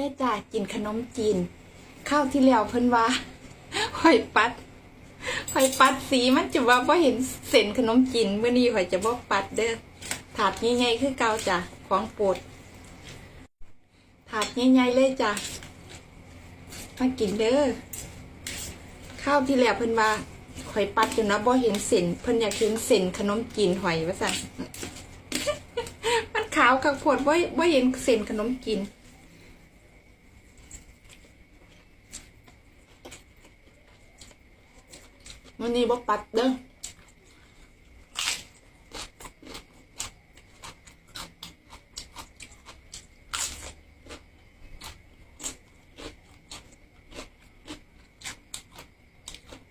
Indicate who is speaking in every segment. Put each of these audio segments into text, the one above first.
Speaker 1: ได้จ่ากินขนมจีน ข้าวที่แล้วเพิ่นว่าหอยปัดหอยปัดสีมันจะว่าบ่เห็นเส้นขนมจีนเมื่อนี้หอยจะบ่ปัดเด้อถาดใหญ่ๆคือเก่าจ้ะของโปรดถาดใหญ่ๆเลยจ้ะมากินเด้อข้าวที่แล้วเพิ่นว่าหอยปัดจนว่าบ่เห็นเส้นเพิ่นอยากเห็นเส้นขนมจีนหอยว่าซั่นมันขาวกับขวดบ่บ่เห็นเส้นขนมจีน วันนี้บ่ปัดเด้อ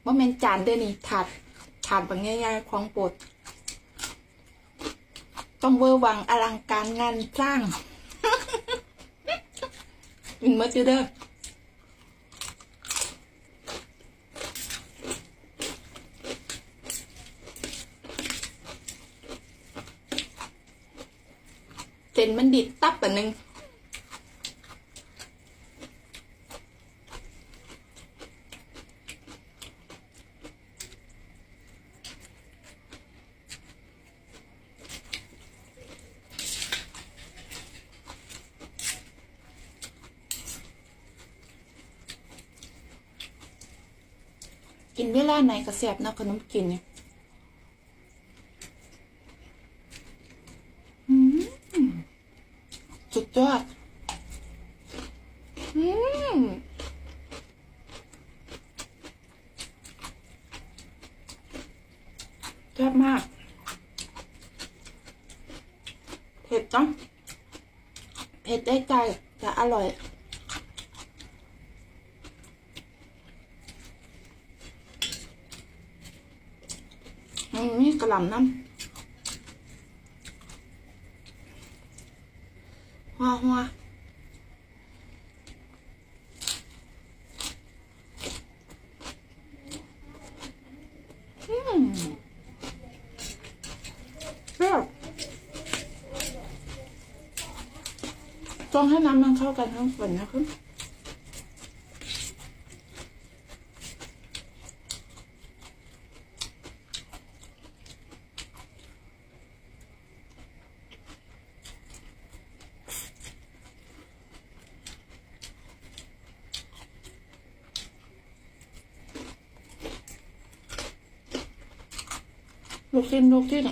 Speaker 1: ว่าแม่นจานเด้อนี่ถาดถาดแบางง่ายๆของโปรดต้องเวอร์วังอลังการงานสร้างกินหมดอยู่เด้อ เส้นมันดิดตับอันหนึงกินเวลาไหนก็แซ่บเนาะขนมกินเนี่ยอืมสุด ยอด อืมแซ่บมาก เผ็ดเนาะเผ็ดได้ใจแต่อร่อย อืมนี่กระหล่ำน้ำ หัวหัวอืมแซ่บต้องให้น้ำมันเข้ากันทั้งส่วนนะครับ ลูกชิ้นลูกชิ้น